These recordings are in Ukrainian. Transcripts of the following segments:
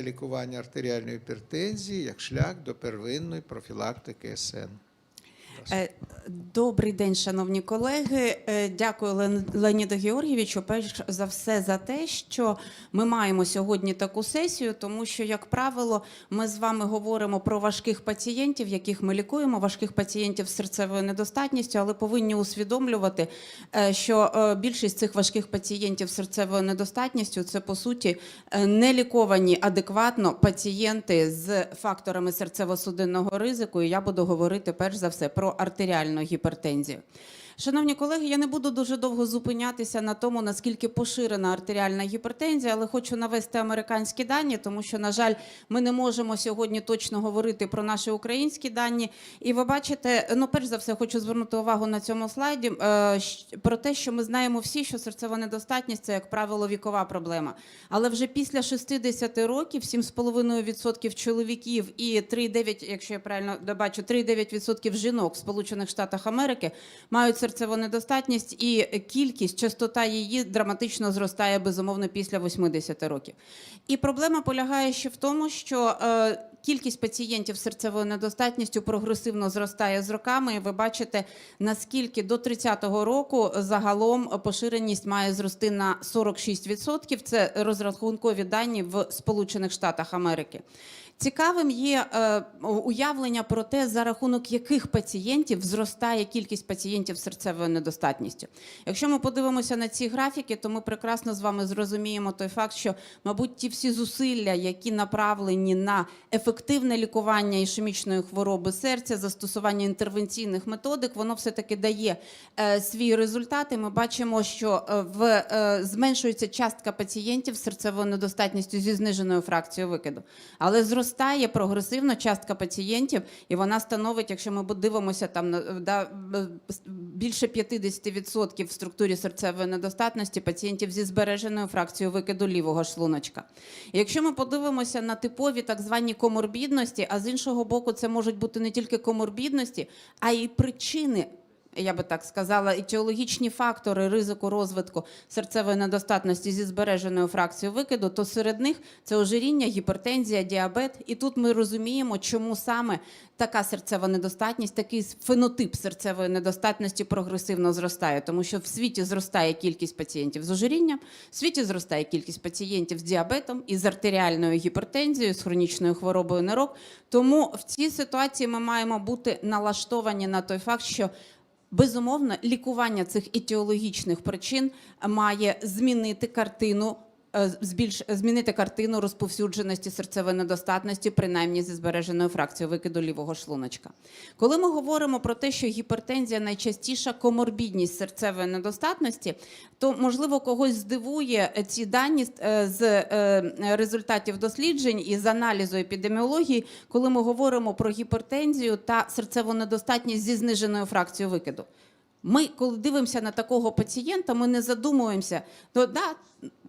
лікування артеріальної гіпертензії як шлях до первинної профілактики СН. Е, Добрий день, шановні колеги. Е, Дякую Леоніду Георгійовичу. Перш за все за те, що ми маємо сьогодні таку сесію, тому що, як правило, ми з вами говоримо про важких пацієнтів, яких ми лікуємо, важких пацієнтів з серцевою недостатністю, але повинні усвідомлювати, е, що більшість цих важких пацієнтів з серцевою недостатністю це по суті не ліковані адекватно пацієнти з факторами серцево-судинного ризику. І я буду говорити перш за все про артеріальну гіпертензію. Шановні колеги, я не буду дуже довго зупинятися на тому, наскільки поширена артеріальна гіпертензія, але хочу навести американські дані, тому що, на жаль, ми не можемо сьогодні точно говорити про наші українські дані. І ви бачите, ну перш за все, хочу звернути увагу на цьому слайді е, про те, що ми знаємо всі, що серцева недостатність це, як правило, вікова проблема. Але вже після 60 років 7,5% чоловіків і 3,9%, якщо я правильно бачу, 3,9% жінок в Сполучених Штатах Америки мають серцеву недостатність, і кількість, частота її драматично зростає безумовно після 80 років. І проблема полягає ще в тому, що е, кількість пацієнтів з серцевою недостатністю прогресивно зростає з роками. І ви бачите, наскільки до 30-го року загалом поширеність має зрости на 46%. Це розрахункові дані в Сполучених Штатах Америки. Цікавим є е, уявлення про те, за рахунок яких пацієнтів зростає кількість пацієнтів з серцевою недостатністю. Якщо ми подивимося на ці графіки, то ми прекрасно з вами зрозуміємо той факт, що, мабуть, ті всі зусилля, які направлені на ефективне лікування ішемічної хвороби серця, застосування інтервенційних методик, воно все таки дає е, свій результат. І ми бачимо, що е, в зменшується частка пацієнтів з серцевою недостатністю зі зниженою фракцією викиду, але зростає прогресивно частка пацієнтів, і вона становить, якщо ми дивимося там да, більше 50% в структурі серцевої недостатності пацієнтів зі збереженою фракцією викиду лівого шлуночка. І якщо ми подивимося на типові так звані коморбідності, а з іншого боку, це можуть бути не тільки коморбідності, а й причини. Я би так сказала, етіологічні фактори ризику розвитку серцевої недостатності зі збереженою фракцією викиду, то серед них це ожиріння, гіпертензія, діабет. І тут ми розуміємо, чому саме така серцева недостатність, такий фенотип серцевої недостатності прогресивно зростає, тому що в світі зростає кількість пацієнтів з ожирінням, в світі зростає кількість пацієнтів з діабетом і з артеріальною гіпертензією, з хронічною хворобою нирок. Тому в цій ситуації ми маємо бути налаштовані на той факт, що Безумовно, лікування цих етіологічних причин має змінити картину. Е, Збільш змінити картину розповсюдженості серцевої недостатності, принаймні зі збереженою фракцією викиду лівого шлуночка. Коли ми говоримо про те, що гіпертензія найчастіша коморбідність серцевої недостатності, то можливо когось здивує е, ці дані е, з результатів досліджень і з аналізу епідеміології, коли ми говоримо про гіпертензію та серцеву недостатність зі зниженою фракцією викиду. Ми, коли дивимося на такого пацієнта, ми не задумуємося. То да,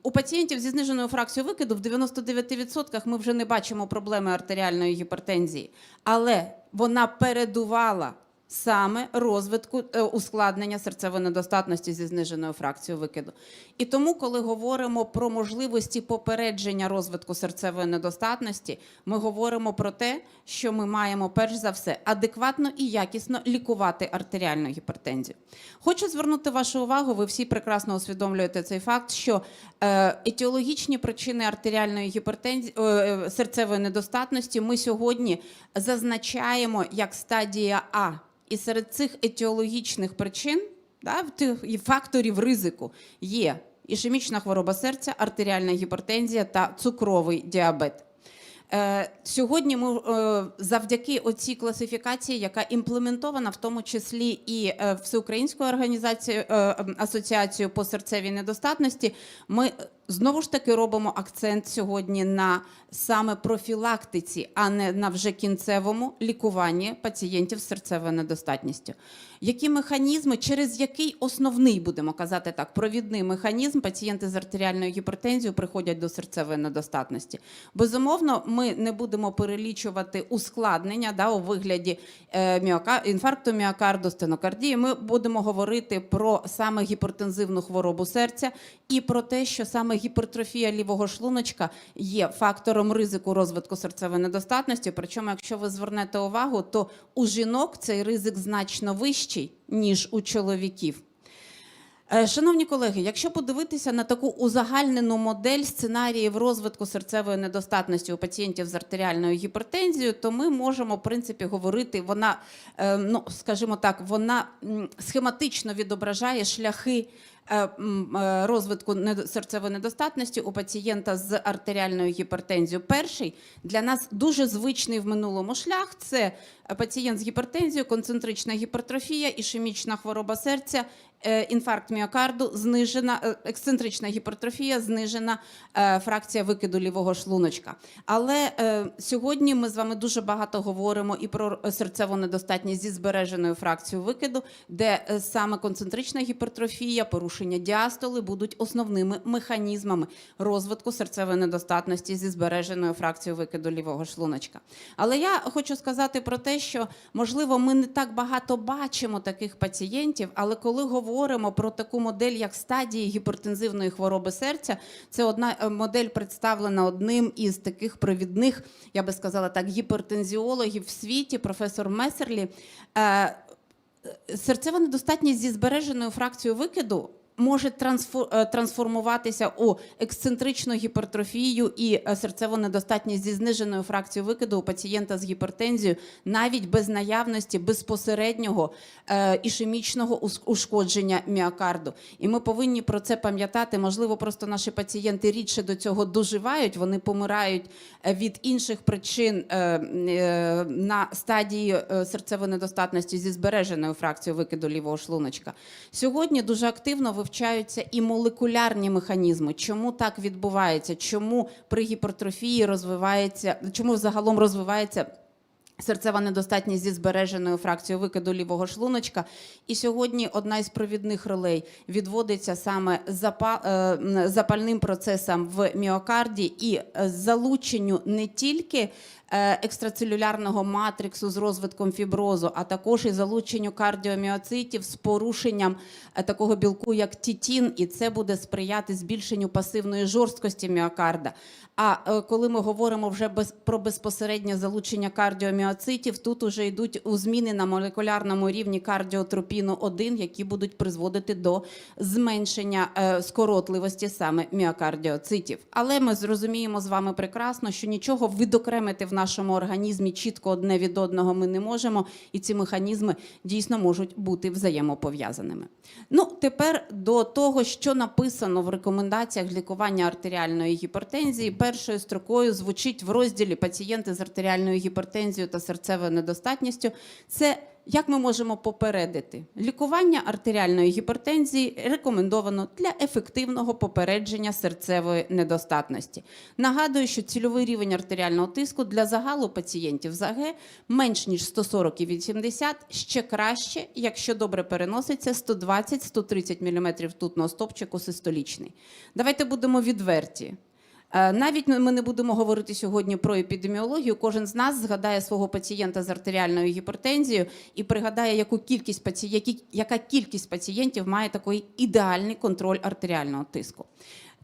у пацієнтів зі зниженою фракцією викиду в 99% ми вже не бачимо проблеми артеріальної гіпертензії, але вона передувала саме розвитку е, ускладнення серцевої недостатності зі зниженою фракцією викиду. І тому, коли говоримо про можливості попередження розвитку серцевої недостатності, ми говоримо про те, що ми маємо перш за все адекватно і якісно лікувати артеріальну гіпертензію. Хочу звернути вашу увагу. Ви всі прекрасно усвідомлюєте цей факт, що е, етіологічні причини артеріальної гіпертензії е, серцевої недостатності ми сьогодні зазначаємо як стадія А. І серед цих етіологічних причин да, факторів ризику є ішемічна хвороба серця, артеріальна гіпертензія та цукровий діабет. Е, Сьогодні ми е, завдяки оцій класифікації, яка імплементована в тому числі і е, Всеукраїнською організацією асоціацією по серцевій недостатності, ми знову ж таки робимо акцент сьогодні на саме профілактиці, а не на вже кінцевому лікуванні пацієнтів з серцевою недостатністю. Які механізми, через який основний будемо казати так, провідний механізм пацієнти з артеріальною гіпертензією приходять до серцевої недостатності? Безумовно, ми не будемо перелічувати ускладнення да, у вигляді е, міока... інфаркту міокарду, стенокардії. Ми будемо говорити про саме гіпертензивну хворобу серця і про те, що саме гіпертрофія лівого шлуночка є фактором ризику розвитку серцевої недостатності. Причому, якщо ви звернете увагу, то у жінок цей ризик значно вищий, ніж у чоловіків. Е, Шановні колеги, якщо подивитися на таку узагальнену модель сценаріїв розвитку серцевої недостатності у пацієнтів з артеріальною гіпертензією, то ми можемо в принципі говорити, вона, е, ну скажімо так, вона схематично відображає шляхи. Е, е, Розвитку серцевої недостатності у пацієнта з артеріальною гіпертензією. Перший для нас дуже звичний в минулому шлях це пацієнт з гіпертензією, концентрична гіпертрофія, ішемічна хвороба серця, інфаркт міокарду, знижена е, ексцентрична гіпертрофія, знижена е, фракція викиду лівого шлуночка. Але е, сьогодні ми з вами дуже багато говоримо і про серцеву недостатність зі збереженою фракцією викиду, де е, саме концентрична гіпертрофія, порушення діастоли будуть основними механізмами розвитку серцевої недостатності зі збереженою фракцією викиду лівого шлуночка. Але я хочу сказати про те, що можливо ми не так багато бачимо таких пацієнтів, але коли говоримо про таку модель, як стадії гіпертензивної хвороби серця, це одна е, модель представлена одним із таких провідних, я би сказала так, гіпертензіологів в світі, професор Месерлі. Е, серцева недостатність зі збереженою фракцією викиду може е, трансформуватися у ексцентричну гіпертрофію і е, серцеву недостатність зі зниженою фракцією викиду у пацієнта з гіпертензією навіть без наявності безпосереднього е, ішемічного ушкодження міокарду. І ми повинні про це пам'ятати. Можливо, просто наші пацієнти рідше до цього доживають, вони помирають від інших причин на стадії серцевої недостатності зі збереженою фракцією викиду лівого шлуночка. Сьогодні дуже активно вивчаються і молекулярні механізми. Чому так відбувається? Чому при гіпертрофії розвивається, чому загалом розвивається Серцева недостатність зі збереженою фракцією викиду лівого шлуночка. І сьогодні одна із провідних ролей відводиться саме е, запальним процесам в міокарді і залученню не тільки екстрацелюлярного матриксу з розвитком фіброзу, а також і залученню кардіоміоцитів з порушенням е, такого білку, як тітін, і це буде сприяти збільшенню пасивної жорсткості міокарда. А е, коли ми говоримо вже про безпосереднє залучення кардіоміоцитів, тут уже йдуть у зміни на молекулярному рівні кардіотропіну 1, які будуть призводити до зменшення е, скоротливості саме міокардіоцитів. Але ми зрозуміємо з вами прекрасно, що нічого відокремити в нашому організмі чітко одне від одного ми не можемо, і ці механізми дійсно можуть бути взаємопов'язаними. Ну, тепер до того, що написано в рекомендаціях лікування артеріальної гіпертензії, першою строкою звучить в розділі пацієнти з артеріальною гіпертензією та серцевою недостатністю. Це як ми можемо попередити? Лікування артеріальної гіпертензії рекомендовано для ефективного попередження серцевої недостатності. Нагадую, що цільовий рівень артеріального тиску для загалу пацієнтів з АГ менш ніж 140 і 80, ще краще, якщо добре переноситься 120-130 мм ртутного стопчику систолічний. Давайте будемо відверті. Е, Навіть ми не будемо говорити сьогодні про епідеміологію. Кожен з нас згадає свого пацієнта з артеріальною гіпертензією і пригадає, яку кількість пацієнтів, яка кількість пацієнтів має такий ідеальний контроль артеріального тиску.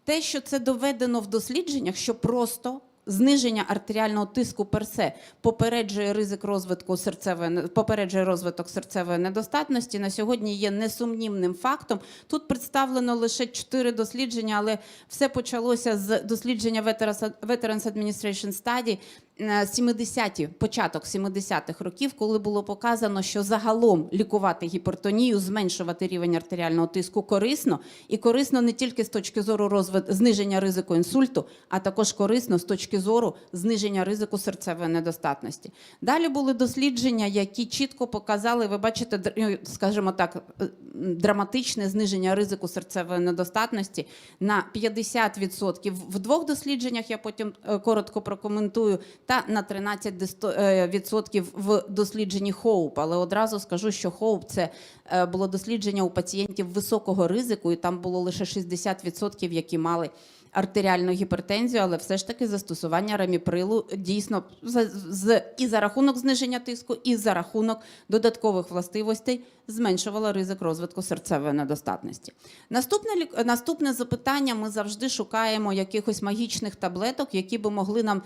Те, що це доведено в дослідженнях, що просто зниження артеріального тиску персе попереджує ризик розвитку серцевої попереджує розвиток серцевої недостатності. На сьогодні є несумнівним фактом. Тут представлено лише чотири дослідження, але все почалося з дослідження Veterans Administration Study 70-ті, початок 70-х років, коли було показано, що загалом лікувати гіпертонію, зменшувати рівень артеріального тиску корисно, і корисно не тільки з точки зору розвит... зниження ризику інсульту, а також корисно з точки зору зниження ризику серцевої недостатності. Далі були дослідження, які чітко показали, ви бачите, ну, скажімо так, е, драматичне зниження ризику серцевої недостатності на 50%. В двох дослідженнях я потім е, коротко прокоментую, та на 13% в дослідженні Хоуп. Але одразу скажу, що Хоуп це е, було дослідження у пацієнтів високого ризику, і там було лише 60%, які мали артеріальну гіпертензію, але все ж таки застосування раміприлу дійсно і за рахунок зниження тиску, і за рахунок додаткових властивостей зменшувала ризик розвитку серцевої недостатності. Наступне, наступне запитання: ми завжди шукаємо якихось магічних таблеток, які би могли нам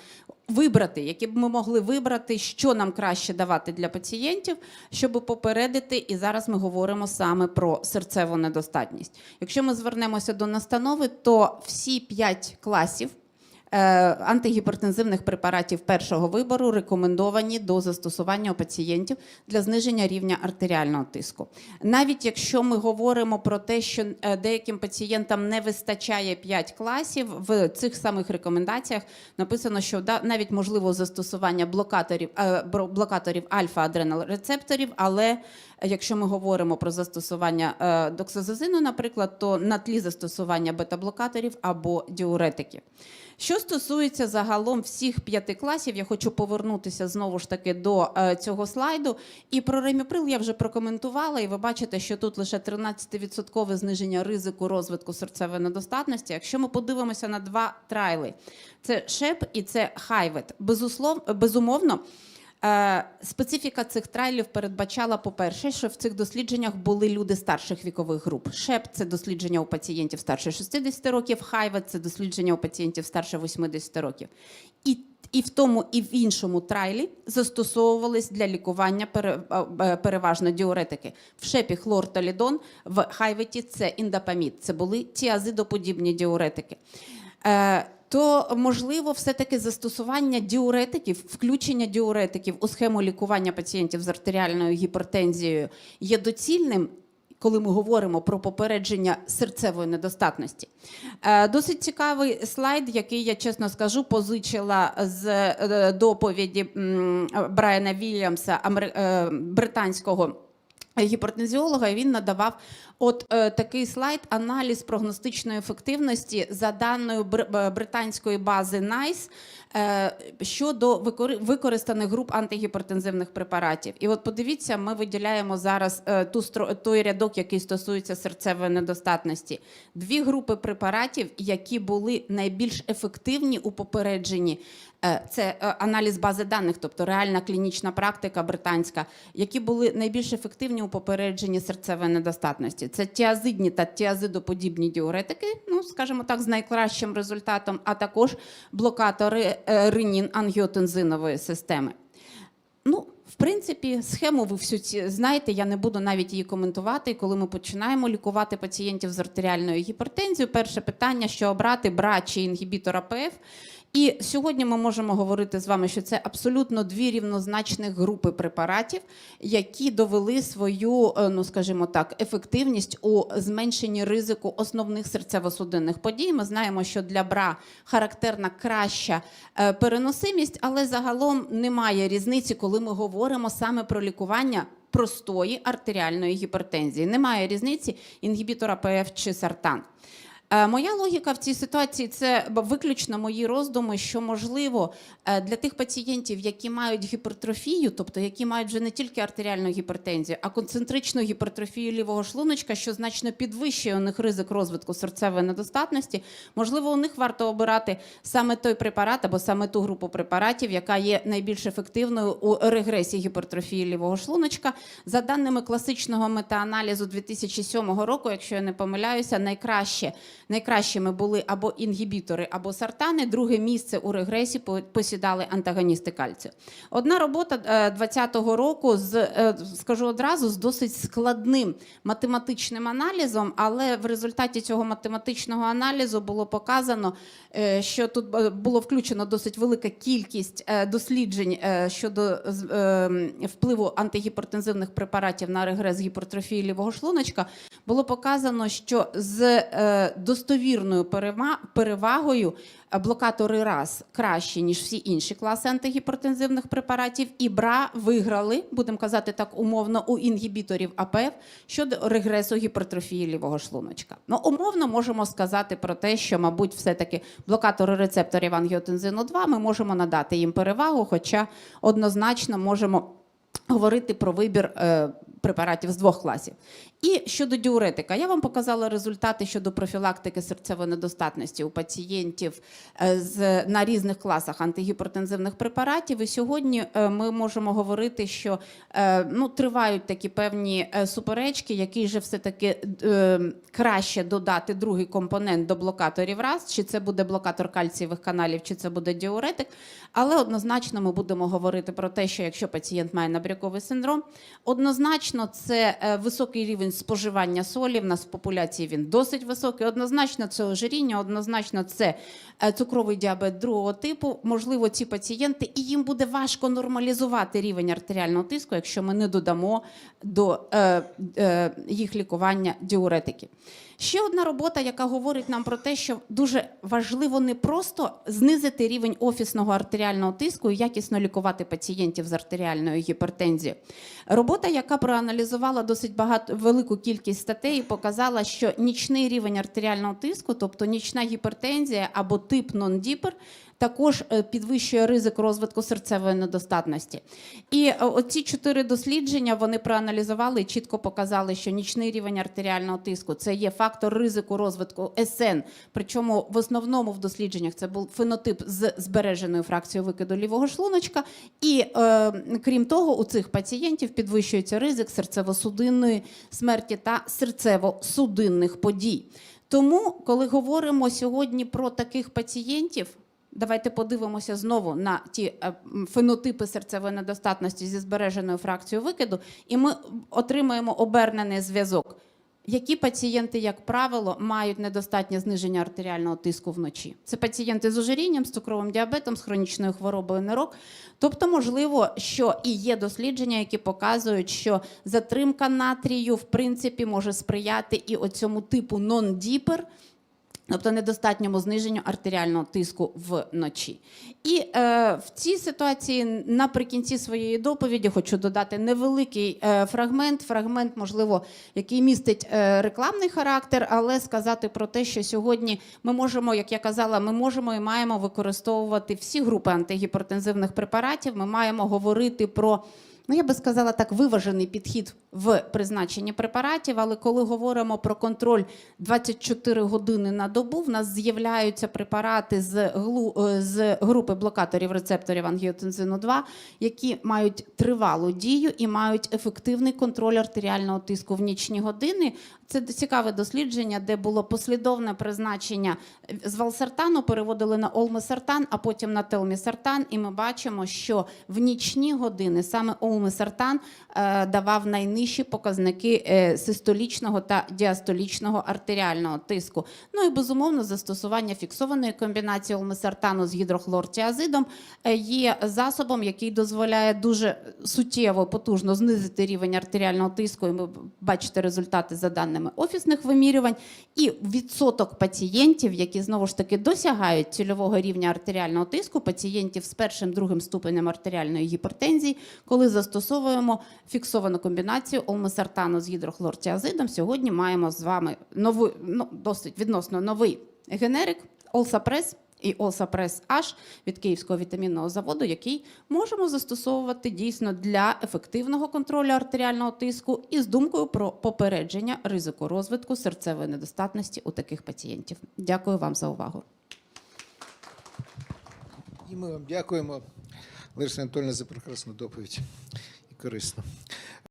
вибрати, які б ми могли вибрати, що нам краще давати для пацієнтів, щоб попередити. І зараз ми говоримо саме про серцеву недостатність. Якщо ми звернемося до настанови, то всі п'ять класів. Е, Антигіпертензивних препаратів першого вибору рекомендовані до застосування у пацієнтів для зниження рівня артеріального тиску. Навіть якщо ми говоримо про те, що е, деяким пацієнтам не вистачає 5 класів, в цих самих рекомендаціях написано, що навіть можливо застосування блокаторів, е, блокаторів альфа-адренал-рецепторів, але Якщо ми говоримо про застосування е, доксазозину, наприклад, то на тлі застосування бета-блокаторів або діуретиків. Що стосується загалом всіх п'яти класів, я хочу повернутися знову ж таки до е, цього слайду. І про реміприл я вже прокоментувала, і ви бачите, що тут лише 13% зниження ризику розвитку серцевої недостатності. Якщо ми подивимося на два трайли, це ШЕП і це Хайвет. Безуслов, безумовно. Е, Специфіка цих трайлів передбачала, по-перше, що в цих дослідженнях були люди старших вікових груп. ШЕП це дослідження у пацієнтів старше 60 років, Хайвет це дослідження у пацієнтів старше 80 років. І, і в тому, і в іншому трайлі застосовувались для лікування пере- е, переважно діуретики. В ШЕПі хлортолідон, в Хайветі це індапамід. Це були тіазидоподібні діуретики. То можливо все-таки застосування діуретиків, включення діуретиків у схему лікування пацієнтів з артеріальною гіпертензією є доцільним. Коли ми говоримо про попередження серцевої недостатності, Е, досить цікавий слайд, який я чесно скажу, позичила з е, доповіді Брайана Вільямса, е, британського гіпертензіолога, він надавав от е, такий слайд аналіз прогностичної ефективності за даною е, британської бази NICE щодо викори- використаних груп антигіпертензивних препаратів. І от подивіться, ми виділяємо зараз е, ту той рядок, який стосується серцевої недостатності. Дві групи препаратів, які були найбільш ефективні у попередженні. Е, Це е, аналіз бази даних, тобто реальна клінічна практика британська, які були найбільш ефективні у попередженні серцевої недостатності. Це тіазидні та тіазидоподібні діуретики, ну скажімо так, з найкращим результатом, а також блокатори е, ренін ангіотензинової системи. Ну, в принципі, схему ви всю ці знаєте. Я не буду навіть її коментувати. Коли ми починаємо лікувати пацієнтів з артеріальною гіпертензією, перше питання, що обрати бра чи інгібітор АПФ. І сьогодні ми можемо говорити з вами, що це абсолютно дві рівнозначних групи препаратів, які довели свою, е, ну скажімо так, ефективність у зменшенні ризику основних серцево-судинних подій. Ми знаємо, що для бра характерна краща е, переносимість, але загалом немає різниці, коли ми говоримо саме про лікування. Простої артеріальної гіпертензії немає різниці інгібітора ПФ чи сартан. Е, Моя логіка в цій ситуації це виключно мої роздуми, що можливо е, для тих пацієнтів, які мають гіпертрофію, тобто які мають вже не тільки артеріальну гіпертензію, а концентричну гіпертрофію лівого шлуночка, що значно підвищує у них ризик розвитку серцевої недостатності. Можливо, у них варто обирати саме той препарат або саме ту групу препаратів, яка є найбільш ефективною у регресії гіпертрофії лівого шлуночка. За даними класичного метааналізу 2007 року, якщо я не помиляюся, найкраще найкращими були або інгібітори, або сартани. Друге місце у регресі посідали антагоністи кальцію. Одна робота 2020 року з е, скажу одразу з досить складним математичним аналізом, але в результаті цього математичного аналізу було показано, е, що тут е, було включено досить велика кількість е, досліджень е, щодо е, впливу антигіпертензивних препаратів на регрес гіпертрофії лівого шлуночка. Було показано, що з е, достовірною перевагою е, блокатори РАС кращі, ніж всі інші класи антигіпертензивних препаратів, і БРА виграли, будемо казати так умовно, у інгібіторів АПФ щодо регресу гіпертрофії лівого шлуночка. Ну, умовно можемо сказати про те, що, мабуть, все-таки блокатори рецепторів ангіотензину 2 ми можемо надати їм перевагу, хоча однозначно можемо говорити про вибір е, препаратів з двох класів. І щодо діуретика, я вам показала результати щодо профілактики серцевої недостатності у пацієнтів е, з, на різних класах антигіпертензивних препаратів. І сьогодні е, ми можемо говорити, що е, ну, тривають такі певні суперечки, який же все-таки е, краще додати другий компонент до блокаторів раз, чи це буде блокатор кальцієвих каналів, чи це буде діуретик. Але однозначно ми будемо говорити про те, що якщо пацієнт має набряковий синдром, однозначно це е, високий рівень споживання солі. В нас в популяції він досить високий. Однозначно, це ожиріння, однозначно, це е, цукровий діабет другого типу. Можливо, ці пацієнти, і їм буде важко нормалізувати рівень артеріального тиску, якщо ми не додамо до е, їх лікування діуретики. Ще одна робота, яка говорить нам про те, що дуже важливо не просто знизити рівень офісного артеріального тиску і якісно лікувати пацієнтів з артеріальною гіпертензією. Робота, яка проаналізувала досить багато велику кількість статей, показала, що нічний рівень артеріального тиску, тобто нічна гіпертензія або тип нон-діпер, також е, підвищує ризик розвитку серцевої недостатності. І е, оці чотири дослідження вони проаналізували і чітко показали, що нічний рівень артеріального тиску це є фактор ризику розвитку СН. Причому в основному в дослідженнях це був фенотип з збереженою фракцією викиду лівого шлуночка. І е, крім того, у цих пацієнтів підвищується ризик серцево-судинної смерті та серцево-судинних подій. Тому, коли говоримо сьогодні про таких пацієнтів, давайте подивимося знову на ті е, фенотипи серцевої недостатності зі збереженою фракцією викиду, і ми отримаємо обернений зв'язок. Які пацієнти, як правило, мають недостатнє зниження артеріального тиску вночі? Це пацієнти з ожирінням, з цукровим діабетом, з хронічною хворобою нирок. Тобто, можливо, що і є дослідження, які показують, що затримка натрію в принципі може сприяти і оцьому типу нон-діпер, тобто недостатньому зниженню артеріального тиску вночі. І е, в цій ситуації наприкінці своєї доповіді хочу додати невеликий е, фрагмент, фрагмент, можливо, який містить е, рекламний характер, але сказати про те, що сьогодні ми можемо, як я казала, ми можемо і маємо використовувати всі групи антигіпертензивних препаратів. Ми маємо говорити про. Ну, я би сказала так, виважений підхід в призначенні препаратів, але коли говоримо про контроль 24 години на добу, в нас з'являються препарати з, глу, е, з групи блокаторів рецепторів ангіотензину 2, які мають тривалу дію і мають ефективний контроль артеріального тиску в нічні години. Це цікаве дослідження, де було послідовне призначення з валсартану, переводили на олмесартан, а потім на телмісартан. І ми бачимо, що в нічні години саме олмесартан е, давав найнижчі показники е, систолічного та діастолічного артеріального тиску. Ну і безумовно застосування фіксованої комбінації олмесартану з гідрохлортіазидом е, є засобом, який дозволяє дуже суттєво потужно знизити рівень артеріального тиску. І ми бачите результати за даними офісних вимірювань. І відсоток пацієнтів, які знову ж таки досягають цільового рівня артеріального тиску, пацієнтів з першим другим ступенем артеріальної гіпертензії, коли застосовуємо фіксовану комбінацію олмесартану з гідрохлортіазидом, сьогодні маємо з вами новий, ну, досить відносно новий генерик Олсапрес і Олсапрес H від Київського вітамінного заводу, який можемо застосовувати дійсно для ефективного контролю артеріального тиску і з думкою про попередження ризику розвитку серцевої недостатності у таких пацієнтів. Дякую вам за увагу. І ми вам дякуємо, Лариса Анатольовна, за прекрасну доповідь і корисну.